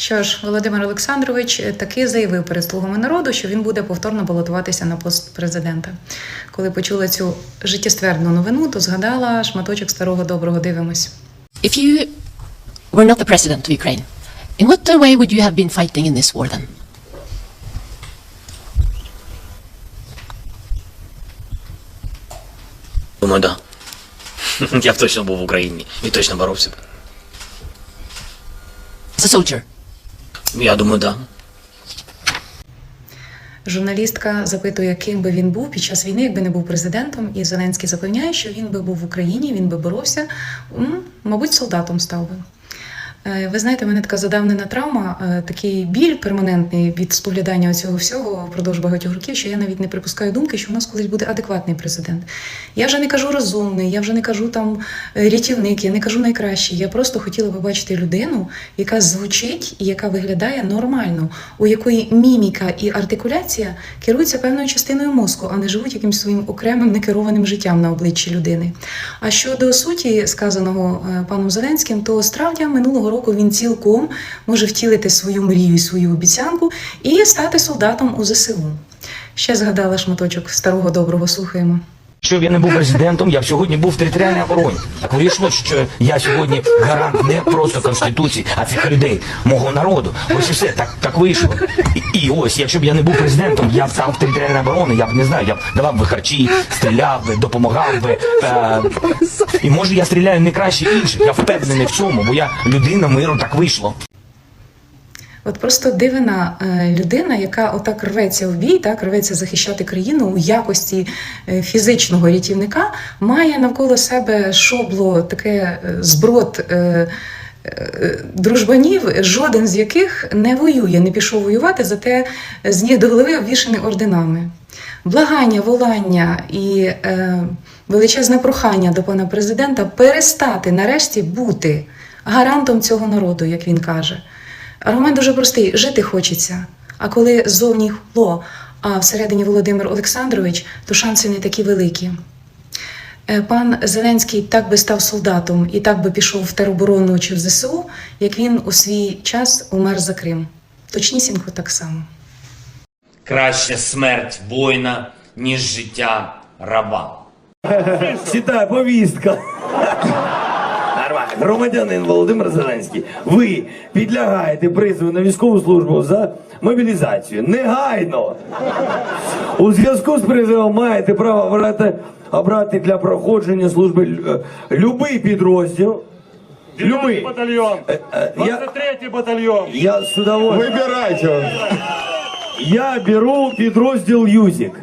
Що ж, Володимир Олександрович таки заявив перед слугами народу, що він буде повторно балотуватися на пост президента. Коли почула цю життєствердну новину, то згадала шматочок старого доброго дивимось. If you were not the president of Ukraine, in what way would you have been fighting in this war then? Думаю, да. Я б точно був в Україні і точно боровся б. As a soldier? Я думаю, да. Журналістка запитує, ким би він був під час війни, якби не був президентом, і Зеленський запевняє, що він би був в Україні, він би боровся, мабуть, солдатом став би. Е, Ви знаєте, в мене така задавнена травма, е, такий біль перманентний від споглядання цього всього впродовж багатьох років, що я навіть не припускаю думки, що у нас колись буде адекватний президент. Я вже не кажу розумний, я вже не кажу там е, рятівник, я не кажу найкращий. Я просто хотіла би бачити людину, яка звучить і яка виглядає нормально, у якої міміка і артикуляція керуються певною частиною мозку, а не живуть якимось своїм окремим некерованим життям на обличчі людини. А щодо суті сказаного паном Зеленським, то травня минулого року він цілком може втілити свою мрію свою обіцянку і стати солдатом у ЗСУ. Ще згадала шматочок старого доброго слухаємо. Якщо б я не був президентом, я б сьогодні був в територіальній обороні. Так вийшло, що я сьогодні гарант не просто конституції, а цих людей, мого народу. Ось і все, так, так вийшло. І, і ось, якщо б я не був президентом, я б став в територіальній оборони, я б не знаю, я б давав би харчі, стріляв би, допомагав би. Е, і може я стріляю не краще інших. Я впевнений в цьому, бо я людина миру, так вийшло. От просто дивина е, людина, яка отак рветься в бій, так рветься захищати країну у якості е, фізичного рятівника, має навколо себе шобло таке е, зброд. Дружбанів, жоден з яких не воює, не пішов воювати, зате з ніг до голови обвішаний орденами. Благання, волання і е, величезне прохання до пана президента перестати нарешті бути гарантом цього народу, як він каже. Аргумент дуже простий: жити хочеться. А коли ззовні хло, а всередині Володимир Олександрович, то шанси не такі великі. Е, Пан Зеленський так би став солдатом і так би пішов в тероборону чи в ЗСУ, як він у свій час умер за Крим. Точнісінько так само. Краще смерть воїна, ніж життя раба. Читай, повістка. Громадянин Володимир Зеленський, ви підлягаєте призову на військову службу за мобілізацію. Негайно. У зв'язку з призовом маєте право обрати, обрати для проходження служби е, любий підрозділ. Любий. батальйон. Е, е, Я, я з удовольствием. Вибирайте. Я беру підрозділ Юзік.